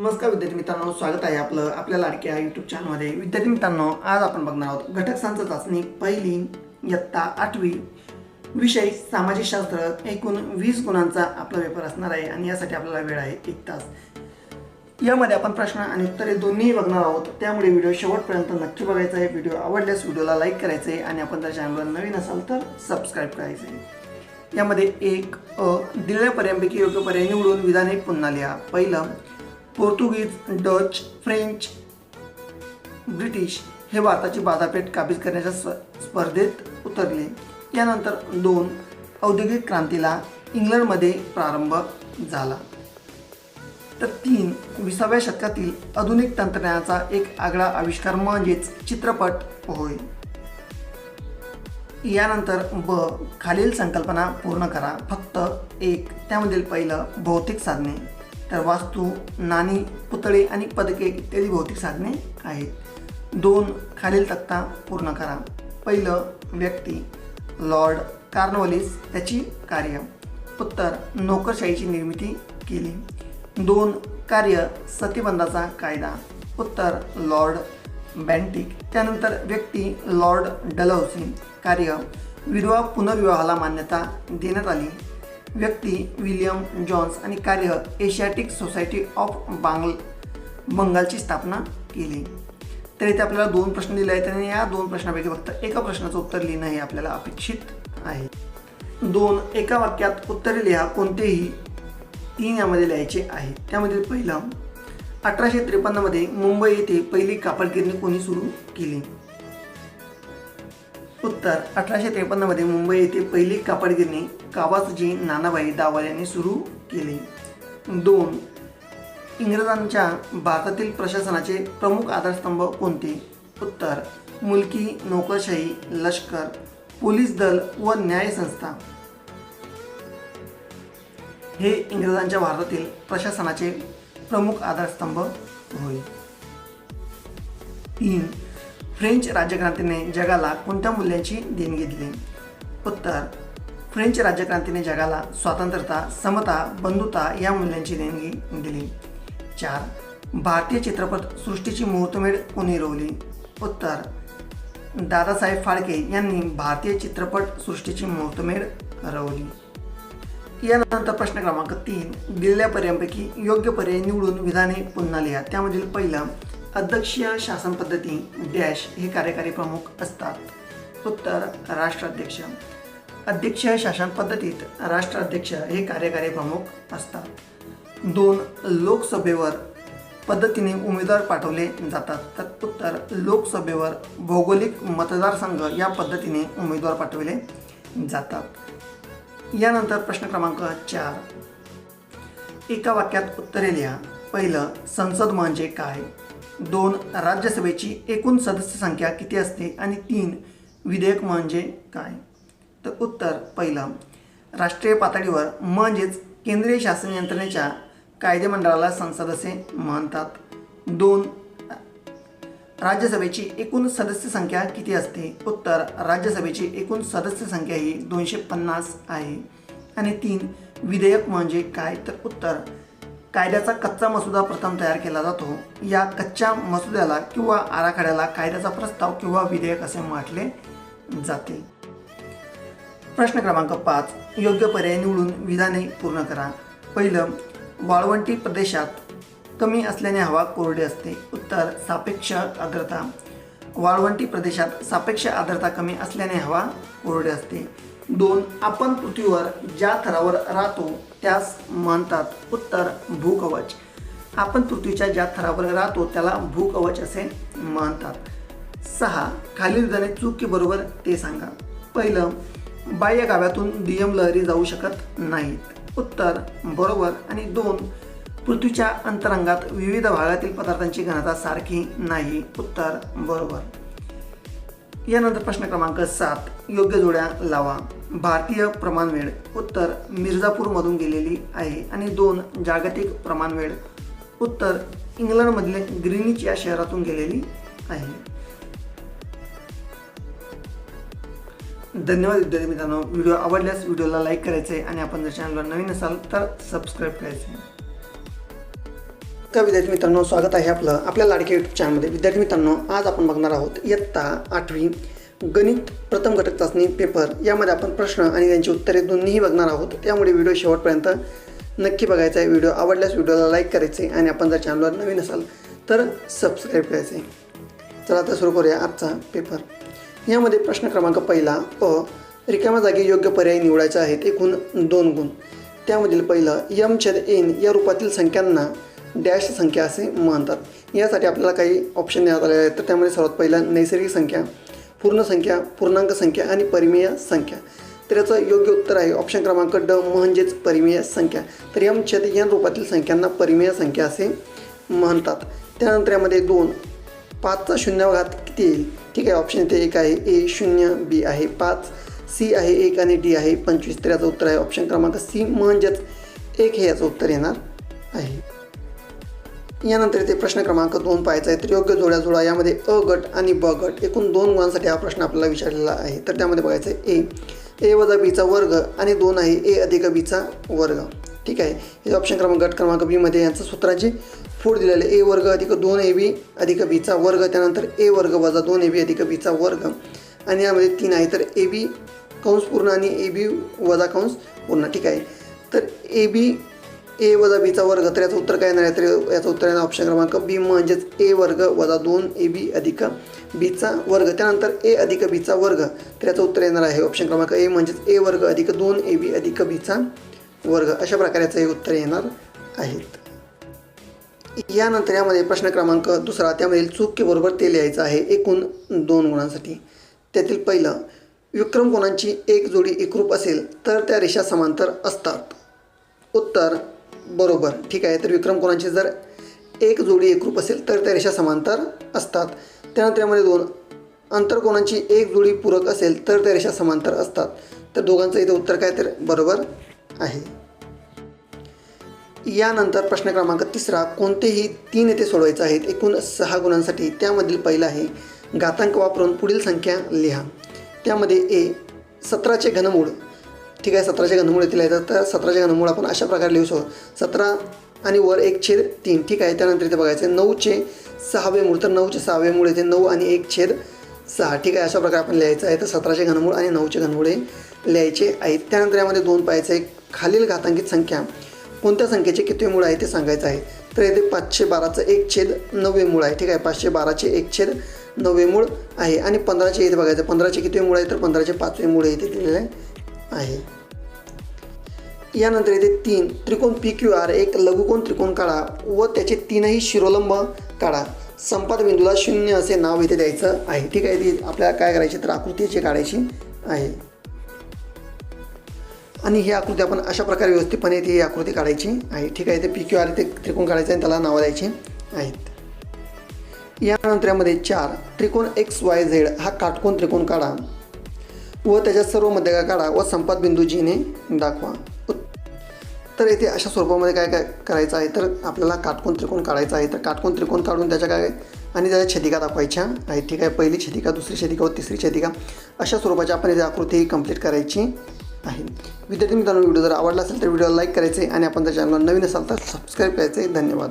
नमस्कार विद्यार्थी मित्रांनो स्वागत आहे आपलं आपल्या लाडक्या यूट्यूब चॅनलमध्ये विद्यार्थी मित्रांनो आज आपण बघणार आहोत घटक सांच चाचणी पहिली इयत्ता आठवी विषय सामाजिक शास्त्र एकूण वीस गुणांचा आपला पेपर असणार आहे आणि यासाठी आपल्याला वेळ आहे एक तास. यामध्ये आपण प्रश्न आणि उत्तरे दोन्ही बघणार आहोत. त्यामुळे व्हिडिओ शेवटपर्यंत नक्की बघायचा आहे. व्हिडिओ आवडल्यास व्हिडिओला लाईक करायचं आहे आणि आपण जर चॅनलवर नवीन असाल तर सबस्क्राईब करायचं. आहे यामध्ये एक अ दिलेल्या पर्यायांपैकी योग्य पर्याय निवडून विधाने पुन्हा लिहा. पहिलं पोर्तुगीज डच फ्रेंच ब्रिटिश हे भारताची बाजारपेठ काबीज करण्याच्या स्प- स्पर्धेत उतरले. यानंतर दोन औद्योगिक क्रांतीला इंग्लंडमध्ये प्रारंभ झाला. तर तीन विसाव्या शतकातील आधुनिक तंत्रज्ञानाचा एक आगळा आविष्कार म्हणजेच चित्रपट होय. यानंतर ब खालील संकल्पना पूर्ण करा. फक्त एक त्यामधील पहिलं भौतिक साधने. तर वास्तू नाणी पुतळे आणि पदके इत्यादी भौतिक साधने आहेत. दोन खालील तक्ता पूर्ण करा. पहिलं व्यक्ती लॉर्ड कार्नवलिस त्याची कार्य. उत्तर नोकरशाहीची निर्मिती केली. दोन कार्य सतीबंधाचा कायदा. उत्तर लॉर्ड बँटिक. त्यानंतर व्यक्ती लॉर्ड डलहौसी. कार्य विधवा पुनर्विवाहाला मान्यता देण्यात आली. व्यक्ती विलियम जॉन्स आणि कार्य एशियाटिक सोसायटी ऑफ बांगल बंगालची स्थापना केली. तर इथे आपल्याला दोन प्रश्न दिले आहेत आणि या दोन प्रश्नापैकी फक्त एका प्रश्नाचं उत्तर लिहिणं हे आपल्याला अपेक्षित आहे. दोन एका वाक्यात उत्तरे लिहा कोणतेही तीन यामध्ये लिहायचे आहे. त्यामध्ये पहिलं अठराशे त्रेपन्नमध्ये मुंबई येथे पहिली कापडगिरणी कोणी सुरू केली? उत्तर अठराशे त्रेपन्नमध्ये मुंबई येथे पहिली कापडगिरणी कावासजी नानाबाई दावार यांनी सुरू केली. दोन इंग्रजांच्या भारतातील प्रशासनाचे प्रमुख आधारस्तंभ कोणते? उत्तर मुलकी नोकरशाही लष्कर पोलीस दल व न्याय संस्था. हे इंग्रजांच्या भारतातील प्रशासनाचे प्रमुख आधारस्तंभ होय. तीन फ्रेंच राज्यक्रांतीने जगाला कोणत्या मूल्यांची देणगी दिली उत्तर फ्रेंच राज्यक्रांतीने जगाला स्वातंत्र्यता समता बंधुता या मूल्यांची देणगी दिली. चार भारतीय चित्रपट सृष्टीची मुहूर्तमेढ कोणी रोवली? उत्तर दादासाहेब फाळके यांनी भारतीय चित्रपट सृष्टीची मुहूर्तमेढ रवली. यानंतर प्रश्न क्रमांक तीन दिलेल्या पर्यायांपैकी योग्य पर्याय निवडून विधाने पुन्हा लिहा. त्यामधील पहिलं अध्यक्षीय शासन पद्धती डॅश हे कार्यकारी प्रमुख असतात. उत्तर राष्ट्राध्यक्ष. अध्यक्षीय शासन पद्धतीत राष्ट्राध्यक्ष हे कार्यकारी प्रमुख असतात. दोन लोकसभेवर पद्धतीने उमेदवार पाठवले जातात. तर उत्तर लोकसभेवर भौगोलिक मतदारसंघ या पद्धतीने उमेदवार पाठवले जातात. यानंतर प्रश्न क्रमांक चार. एका वाक्यात उत्तरे लिहा. पहिलं संसद म्हणजे काय? दोन राज्यसभेची एकूण सदस्य संख्या किती असते आणि तीन विधेयक म्हणजे काय? तर उत्तर पहिलं राष्ट्रीय पातळीवर म्हणजेच केंद्रीय शासन यंत्रणेच्या कायदेमंडळाला संसद असे म्हणतात दोन राज्यसभेची एकूण सदस्य संख्या किती असते? उत्तर राज्यसभेची एकूण सदस्य संख्या ही दोनशे पन्नास आहे. आणि तीन विधेयक म्हणजे काय? तर उत्तर कायद्याचा कच्चा मसुदा प्रथम तयार केला जातो. या कच्च्या मसुद्याला किंवा आराखड्याला कायद्याचा प्रस्ताव किंवा विधेयक असे म्हटले जाते. प्रश्न क्रमांक पाच. योग्य पर्याय निवडून विधाने पूर्ण करा. पहिलं वाळवंटी प्रदेशात कमी असल्याने हवा कोरडी असते. उत्तर सापेक्ष आर्द्रता. वाळवंटी प्रदेशात सापेक्ष आर्द्रता कमी असल्याने हवा कोरडी असते. दोन आपण पृथ्वीवर ज्या थरावर राहतो त्यास म्हणतात उत्तर भूकवच. आपण पृथ्वीच्या ज्या थरावर राहतो त्याला भूकवच असे म्हणतात. सहा खालील विधाने चूक की बरोबर ते सांगा. पहिलं बाह्य गाव्यातून दुय्यम लहरी जाऊ शकत नाहीत. उत्तर बरोबर. आणि दोन पृथ्वीच्या अंतरंगात विविध भागातील पदार्थांची घनता सारखी नाही. उत्तर बरोबर. यानंतर प्रश्न क्रमांक सात. योग्य जोड्या लावा. भारतीय प्रमाणवेळ उत्तर मिर्झापूरमधून गेलेली आहे आणि दोन जागतिक प्रमाणवेळ उत्तर इंग्लंडमधले ग्रीनिच या शहरातून गेलेली आहे. धन्यवाद विद्यार्थी मित्रांनो. व्हिडिओ आवडल्यास व्हिडिओला लाईक करायचे आणि आपण जर चॅनलवर नवीन असाल तर सबस्क्राईब करायचे का विद्यार्थी मित्रांनो स्वागत आहे आपलं आपल्या लाडक्या यूट्यूब चॅनलमध्ये विद्यार्थी मित्रांनो आज आपण बघणार आहोत इयत्ता आठवी गणित प्रथम घटक चाचणी पेपर यामध्ये आपण प्रश्न आणि त्यांची उत्तरे दोन्हीही बघणार आहोत. त्यामुळे व्हिडिओ शेवटपर्यंत नक्की बघायचा आहे. व्हिडिओ आवडल्यास व्हिडिओला लाईक करायचे आणि आपण जर चॅनलवर नवीन असाल तर सबस्क्राईब करायचे. चला आता सुरू करूया आजचा पेपर यामध्ये प्रश्न क्रमांक पहिला अ रिकाम्या जागी योग्य पर्याय निवडायचे आहेत एकूण दोन गुण. त्यामधील पहिलं यम छेद एन या रूपातील संख्यांना डॅश संख्या असे मानतात. यासाठी आपल्याला काही ऑप्शन देण्यात आलेले आहेत. तर त्यामध्ये सर्वात पहिल्या नैसर्गिक संख्या पूर्ण संख्या पूर्णांक संख्या आणि परिमेय संख्या. तर याचं योग्य उत्तर आहे ऑप्शन क्रमांक ड म्हणजेच परिमेय संख्या. तर यम छेद एन रूपातील संख्यांना परिमेय संख्या असे म्हणतात. त्यानंतर यामध्ये दोन पाचचा शून्य किती येईल? ठीक आहे ऑप्शन इथे एक आहे ए शून्य बी आहे. पाच सी आहे एक आणि डी आहे पंचवीस. तर याचं उत्तर आहे ऑप्शन क्रमांक सी म्हणजेच एक हे याचं उत्तर येणार आहे. यानंतर इथे प्रश्न क्रमांक दोन पाहायचा आहे. तर योग्य जोड्या जोडा यामध्ये अ गट आणि ब गट एकूण दोन गुणांसाठी हा प्रश्न आपल्याला विचारलेला आहे. तर त्यामध्ये बघायचं आहे. ए ए वजा बीचा वर्ग आणि दोन आहे. ए अधिक बीचा वर्ग. ठीक आहे? हे ऑप्शन क्रमांक गट क्रमांक बीमध्ये यांचं सूत्राचे दिलेलं आहे. ए वर्ग अधिक दोन ए बी अधिक बीचा वर्ग. त्यानंतर ए वर्ग वजा दोन ए बी अधिक बीचा वर्ग. आणि यामध्ये तीन आहे. तर ए बी कंस पूर्ण आणि ए बी वजा कंस पूर्ण. ठीक आहे? तर ए बी ए वजा बीचा वर्ग तर याचं उत्तर काय येणार आहे? तर याचं उत्तर येणार ऑप्शन क्रमांक बी म्हणजेच ए वर्ग वजा दोन ए बी अधिक बीचा वर्ग. त्यानंतर ए अधिक बीचा वर्ग तर याचं उत्तर येणार आहे ऑप्शन क्रमांक ए म्हणजेच ए वर्ग अधिक दोन ए बी अधिक बीचा वर्ग. अशा प्रकारेचं हे उत्तर येणार आहेत. यानंतर यामध्ये प्रश्न क्रमांक दुसरा त्यामधील चूक के बरोबर ते लिहायचं आहे. एकूण दोन गुणांसाठी. त्यातील पहिलं विक्रम कोणांची एक जोडी एकरूप असेल तर त्या रेषा समांतर असतात. उत्तर बरोबर. ठीक आहे. तर विक्रम कोणाची? जर एक जोडी एकरूप असेल तर त्या रेषा समांतर असतात. त्यानंतर यामध्ये दोन अंतरकोणांची एक जोडी पूरक असेल तर त्या रेषा समांतर असतात. तर दोघांचं इथे उत्तर काय? तर बरोबर आहे. यानंतर प्रश्न क्रमांक तिसरा कोणतेही तीन येथे सोडवायचे आहेत? एकूण सहा गुणांसाठी. त्यामधील पहिला आहे घातांक वापरून पुढील संख्या लिहा. त्यामध्ये ए सतराचे घनमूळ ठीक आहे सतराचे घनमूळ येथील आहेत तर सतराचे घनमूळ आपण अशा प्रकारे लिहू शकतो. सतरा आणि वर एक छेद तीन ठीक आहे? त्यानंतर इथे बघायचं नऊचे सहावे मूळ. तर नऊचे सहावे मूळ येथे नऊ आणि एक छेद सहा ठीक आहे? अशा प्रकारे आपण लिहायचं आहे. तर सतराचे घनमूळ आणि नऊचे घनमूळ हे लिहायचे आहेत. त्यानंतर यामध्ये दोन पाहायचं आहे. खालील घातांकित संख्या कोणत्या संख्येचे किती मूळ आहे ते सांगायचं आहे. तर येथे पाचशे बाराचं एक छेद नववे मूळ आहे ठीक आहे? पाचशे बाराचे एक छेद नववे मूळ आहे. आणि पंधराचे इथे बघायचं पंधराचे किती मूळ आहे? तर पंधराचे पाचवे मूळ इथे दिलेले आहे. यानंतर येथे तीन. त्रिकोण पी क्यू आर एक लघुकोण त्रिकोण काढा व त्याचे तीनही शिरोलंब काढा. संपाद बिंदूला शून्य असे नाव इथे द्यायचं आहे. ठीक आहे ती आपल्याला काय करायची तर आकृतीची काढायची आहे. आणि ही आकृती आपण अशा प्रकारे व्यवस्थितपणे ती आकृती काढायची आहे. ठीक आहे ते पी क्यू आर ते त्रिकोण काढायचं आणि त्याला नावं द्यायची आहेत. यानंतर यामध्ये चार. त्रिकोण एक्स वाय झेड हा काटकोण त्रिकोण काढा व त्याच्या सर्व मध्यगा काढा व संपाद बिंदू जीने दाखवा. तर येथे अशा स्वरूपामध्ये काय काय करायचं आहे? तर आपल्याला काटकोण त्रिकोण काढायचा आहे. तर काटकोण त्रिकोण काढून त्याच्या काय आणि त्याच्या छेदिका दाखवायच्या आहेत. ठीक आहे. पहिली छेदिका दुसरी छेदिका व तिसरी छेदिका. अशा स्वरूपाची आपण इथे आकृती कंप्लीट करायची आहे. विद्यार्थी मित्रांनो व्हिडिओ जर आवडला असेल तर व्हिडिओला लाईक करायचे आणि आपण जर चॅनलला नवीन असाल तर सबस्क्राईब करायचे. धन्यवाद.